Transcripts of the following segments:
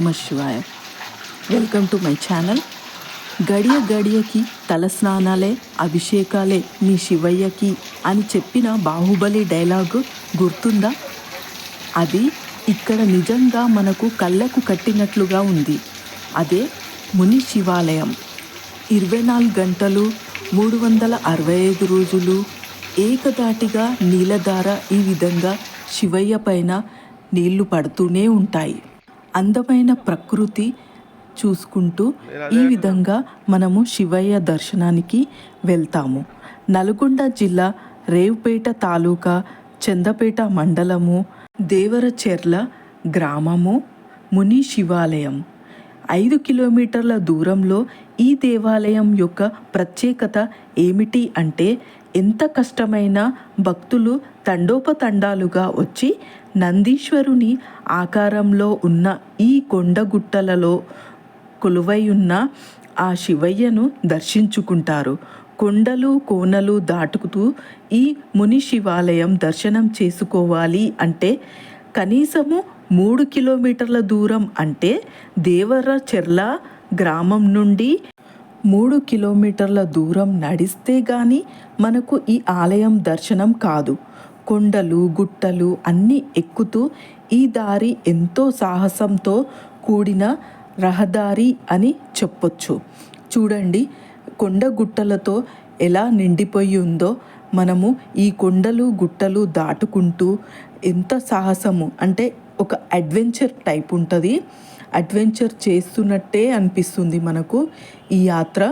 నమ శివాయ. Welcome to my channel గడియ గడియకి తలస్నానాలే అభిషేకాలే మీ శివయ్యకి అని చెప్పిన బాహుబలి డైలాగు గుర్తుందా? అది ఇక్కడ నిజంగా మనకు కళ్ళకు కట్టినట్లుగా ఉంది. అదే ముని శివాలయం. ఇరవై నాలుగు గంటలు మూడు వందల అరవై ఐదు రోజులు ఏకదాటిగా నీలధార ఈ విధంగా శివయ్య పైన నీళ్ళు పడుతూనే ఉంటాయి. అందమైన ప్రకృతి చూసుకుంటూ ఈ విధంగా మనము శివయ్య దర్శనానికి వెళ్తాము. నల్గొండ జిల్లా రేవుపేట తాలూకా చందపేట మండలము దేవరచెర్ల గ్రామము ముని శివాలయం. ఐదు కిలోమీటర్ల దూరంలో ఈ దేవాలయం యొక్క ప్రత్యేకత ఏమిటి అంటే ఎంత కష్టమైన భక్తులు తండోపతండాలుగా వచ్చి నందీశ్వరుని ఆకారంలో ఉన్న ఈ కొండగుట్టలలో కొలువై ఉన్న ఆ శివయ్యను దర్శించుకుంటారు. కొండలు కోనలు దాటుకుతూ ఈ ముని శివాలయం దర్శనం చేసుకోవాలి అంటే కనీసము మూడు కిలోమీటర్ల దూరం అంటే దేవర చెర్ల గ్రామం నుండి మూడు కిలోమీటర్ల దూరం నడిస్తే గాని మనకు ఈ ఆలయం దర్శనం కాదు. కొండలు గుట్టలు అన్నీ ఎక్కుతూ ఈ దారి ఎంతో సాహసంతో కూడిన రహదారి అని చెప్పొచ్చు. చూడండి కొండ గుట్టలతో ఎలా నిండిపోయి ఉందో. మనము ఈ కొండలు గుట్టలు దాటుకుంటూ ఎంత సాహసము! అంటే ఒక అడ్వెంచర్ టైప్ ఉంటుంది. అడ్వెంచర్ చేస్తున్నట్టే అనిపిస్తుంది మనకు ఈ యాత్ర.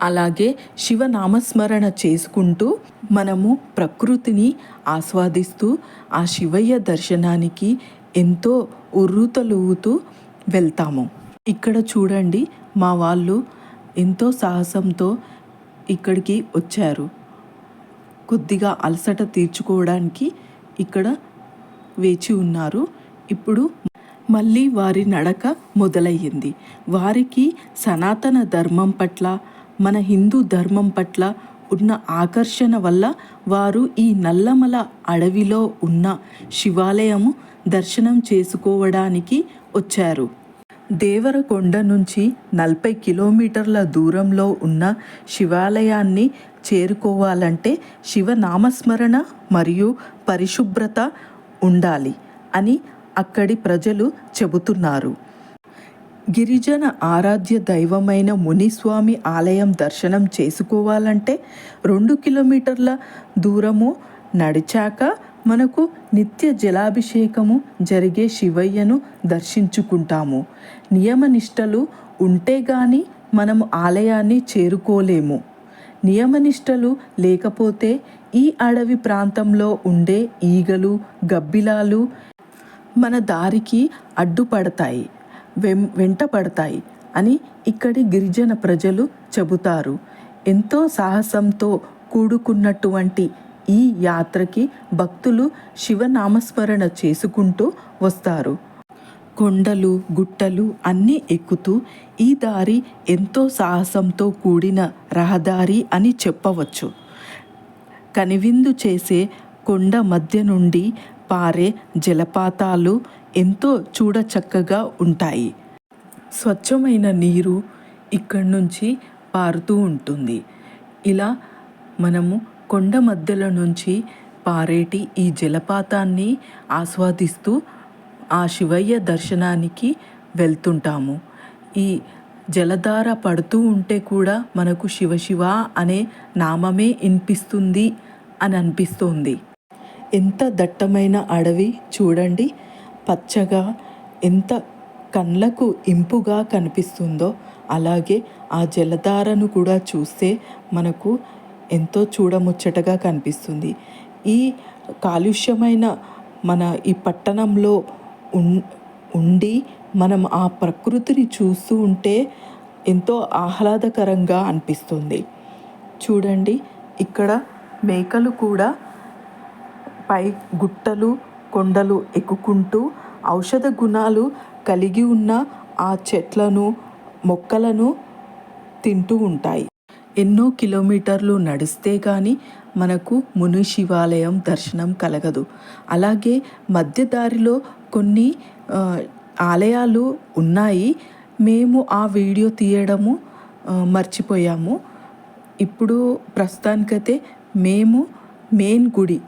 అలాగే శివనామస్మరణ చేసుకుంటూ మనము ప్రకృతిని ఆస్వాదిస్తూ ఆ శివయ్య దర్శనానికి ఎంతో ఉర్రూతలూగుతూ వెళ్తాము. ఇక్కడ చూడండి మా వాళ్ళు ఎంతో సాహసంతో ఇక్కడికి వచ్చారు. కొద్దిగా అలసట తీర్చుకోవడానికి ఇక్కడ వేచి ఉన్నారు. ఇప్పుడు మళ్ళీ వారి నడక మొదలయ్యింది. వారికి సనాతన ధర్మం పట్ల మన హిందూ ధర్మం పట్ల ఉన్న ఆకర్షణ వల్ల వారు ఈ నల్లమల అడవిలో ఉన్న శివాలయము దర్శనం చేసుకోవడానికి వచ్చారు. దేవరకొండ నుంచి నలభై కిలోమీటర్ల దూరంలో ఉన్న శివాలయాన్ని చేరుకోవాలంటే శివనామస్మరణ మరియు పరిశుభ్రత ఉండాలి అని అక్కడి ప్రజలు చెబుతున్నారు. గిరిజన ఆరాధ్య దైవమైన మునిస్వామి ఆలయం దర్శనం చేసుకోవాలంటే రెండు కిలోమీటర్ల దూరము నడిచాక మనకు నిత్య జలాభిషేకము జరిగే శివయ్యను దర్శించుకుంటాము. నియమనిష్టలు ఉంటే గాని మనము ఆలయాన్ని చేరుకోలేము. నియమనిష్టలు లేకపోతే ఈ అడవి ప్రాంతంలో ఉండే ఈగలు గబ్బిలాలు మన దారికి అడ్డుపడతాయి. వెం వెంటపడతాయి అని ఇక్కడి గిరిజన ప్రజలు చెబుతారు. ఎంతో సాహసంతో కూడుకున్నటువంటి ఈ యాత్రకి భక్తులు శివనామస్మరణ చేసుకుంటూ వస్తారు. కొండలు గుట్టలు అన్నీ ఎక్కుతూ ఈ దారి ఎంతో సాహసంతో కూడిన రహదారి అని చెప్పవచ్చు. కనివిందు చేసే కొండ మధ్య నుండి పారే జలపాతాలు ఎంతో చూడచక్కగా ఉంటాయి. స్వచ్ఛమైన నీరు ఇక్కడి నుంచి పారుతూ ఉంటుంది. ఇలా మనము కొండ మధ్యలో నుంచి పారేటి ఈ జలపాతాన్ని ఆస్వాదిస్తూ ఆ శివయ్య దర్శనానికి వెళ్తుంటాము. ఈ జలధార పడుతూ ఉంటే కూడా మనకు శివశివ అనే నామమే వినిపిస్తుంది అని అనిపిస్తుంది. ఎంత దట్టమైన అడవి చూడండి. పచ్చగా ఎంత కళ్ళకు ఇంపుగా కనిపిస్తుందో అలాగే ఆ జలధారను కూడా చూస్తే మనకు ఎంతో చూడముచ్చటగా కనిపిస్తుంది. ఈ కాలుష్యమైన మన ఈ పట్టణంలో ఉండి మనం ఆ ప్రకృతిని చూస్తూ ఉంటే ఎంతో ఆహ్లాదకరంగా అనిపిస్తుంది. చూడండి ఇక్కడ మేకలు కూడా పై గుట్టలు కొండలు ఎక్కుకుంటూ ఔషధ గుణాలు కలిగి ఉన్న ఆ చెట్లను మొక్కలను తింటూ ఉంటాయి. ఎన్నో కిలోమీటర్లు నడిస్తే కానీ మనకు ముని శివాలయం దర్శనం కలగదు. అలాగే మధ్య దారిలో కొన్ని ఆలయాలు ఉన్నాయి. మేము ఆ వీడియో తీయడము మర్చిపోయాము. ఇప్పుడు ప్రస్తుతానికైతే మేము మెయిన్ గుడి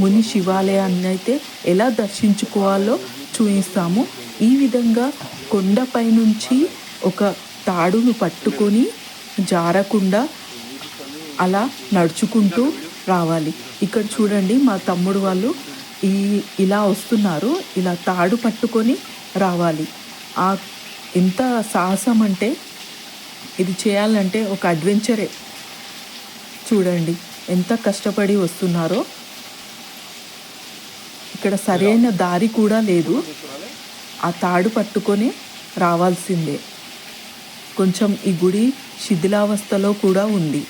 ముని శివాలయాన్ని అయితే ఎలా దర్శించుకోవాలో చూపిస్తాము ఈ విధంగా కొండపై నుంచి ఒక తాడును పట్టుకొని జారకుండా అలా నడుచుకుంటూ రావాలి. ఇక్కడ చూడండి మా తమ్ముడు వాళ్ళు ఈ ఇలా వస్తున్నారు. ఇలా తాడు పట్టుకొని రావాలి. ఆ ఎంత సాహసం అంటే ఇది చేయాలంటే ఒక అడ్వెంచరే. చూడండి ఎంత కష్టపడి వస్తున్నారో. ఇక్కడ సరైన దారి కూడా లేదు. ఆ తాడు పట్టుకొని రావాల్సిందే. కొంచెం ఈ గుడి శిథిలావస్థలో కూడా ఉంది.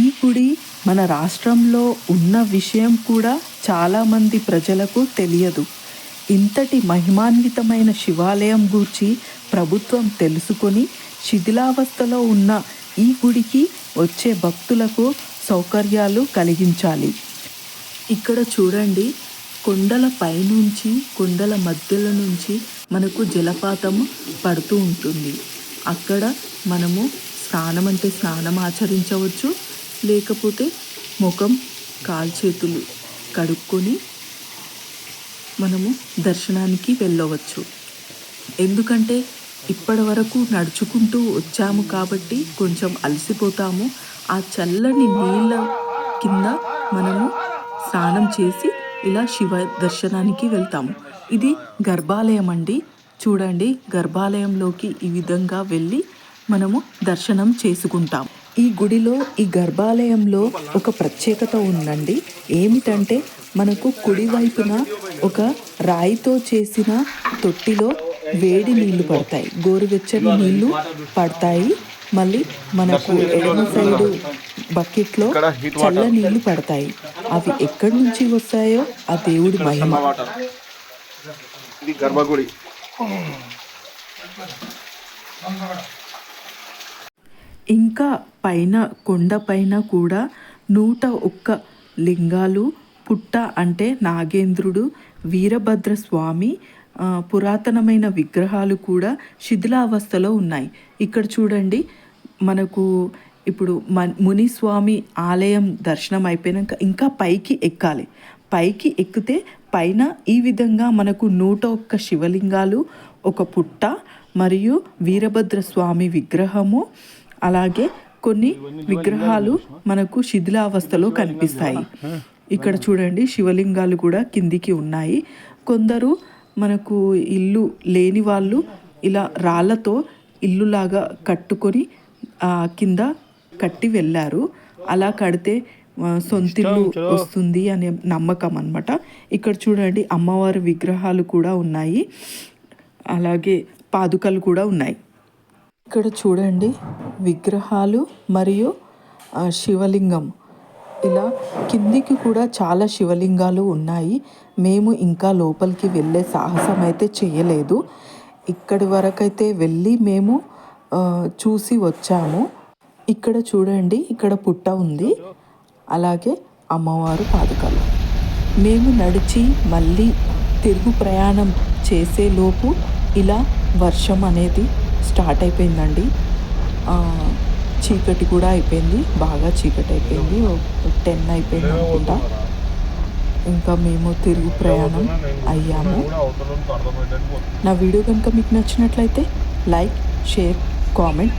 ఈ గుడి మన రాష్ట్రంలో ఉన్న విషయం కూడా చాలామంది ప్రజలకు తెలియదు. ఇంతటి మహిమాన్వితమైన శివాలయం గూర్చి ప్రభుత్వం తెలుసుకొని శిథిలావస్థలో ఉన్న ఈ గుడికి వచ్చే భక్తులకు సౌకర్యాలు కలిగించాలి. ఇక్కడ చూడండి కొండల పైనుంచి కొండల మధ్యలో నుంచి మనకు జలపాతము పడుతూ ఉంటుంది. అక్కడ మనము స్నానం అంటే స్నానం ఆచరించవచ్చు లేకపోతే ముఖం కాల్చేతులు కడుక్కొని మనము దర్శనానికి వెళ్ళవచ్చు. ఎందుకంటే ఇప్పటి వరకు నడుచుకుంటూ వచ్చాము కాబట్టి కొంచెం అలసిపోతాము. ఆ చల్లని నీళ్ళ కింద మనము స్నానం చేసి ఇలా శివ దర్శనానికి వెళ్తాము ఇది గర్భాలయం అండి చూడండి గర్భాలయంలోకి ఈ విధంగా వెళ్ళి మనము దర్శనం చేసుకుంటాం. ఈ గుడిలో ఈ గర్భాలయంలో ఒక ప్రత్యేకత ఉందండి. ఏమిటంటే మనకు కుడి వైపున ఒక రాయితో చేసిన తొట్టిలో వేడి నీళ్ళు పడతాయి. గోరువెచ్చని నీళ్ళు పడతాయి. మళ్ళీ మనకు ఎడమ సైడు బకెట్లో చల్ల నీళ్ళు పడతాయి. అవి ఎక్కడి నుంచి వస్తాయో ఆ దేవుడి మహిమ. ఇది గర్భగుడి. ఇంకా పైన కొండ పైన కూడా నూట ఒక్క లింగాలు పుట్ట అంటే నాగేంద్రుడు వీరభద్ర స్వామి పురాతనమైన విగ్రహాలు కూడా శిథిలావస్థలో ఉన్నాయి. ఇక్కడ చూడండి మనకు ఇప్పుడు మ మునిస్వామి ఆలయం దర్శనం అయిపోయాక ఇంకా పైకి ఎక్కాలి. పైకి ఎక్కితే పైన ఈ విధంగా మనకు నూట ఒక్క శివలింగాలు ఒక పుట్ట మరియు వీరభద్ర స్వామి విగ్రహము అలాగే కొన్ని విగ్రహాలు మనకు శిథిలావస్థలో కనిపిస్తాయి. ఇక్కడ చూడండి శివలింగాలు కూడా కిందికి ఉన్నాయి. కొందరు మనకు ఇల్లు లేని వాళ్ళు ఇలా రాళ్ళతో ఇల్లులాగా కట్టుకొని కింద కట్టి వెళ్ళారు. అలా కడితే సొంతిల్లు వస్తుంది అనే నమ్మకం అన్నమాట. ఇక్కడ చూడండి అమ్మవారి విగ్రహాలు కూడా ఉన్నాయి. అలాగే పాదుకలు కూడా ఉన్నాయి. ఇక్కడ చూడండి విగ్రహాలు మరియు శివలింగం. ఇలా కిందికి కూడా చాలా శివలింగాలు ఉన్నాయి. మేము ఇంకా లోపలికి వెళ్ళే సాహసం అయితే చేయలేదు. ఇక్కడి వరకైతే వెళ్ళి మేము చూసి వచ్చాము. ఇక్కడ చూడండి ఇక్కడ పుట్ట ఉంది. అలాగే అమ్మవారు పాదుకలు. మేము నడిచి మళ్ళీ తిరుగు ప్రయాణం చేసేలోపు ఇలా వర్షం అనేది స్టార్ట్ అయిపోయిందండి. చీకటి కూడా అయిపోయింది. బాగా చీకటి అయిపోయింది. టెన్ అయిపోయింది అనుకుంటా. ఇంకా మేము తిరుగు ప్రయాణం అయ్యాము. నా వీడియో కనుక మీకు నచ్చినట్లయితే లైక్ షేర్ కామెంట్.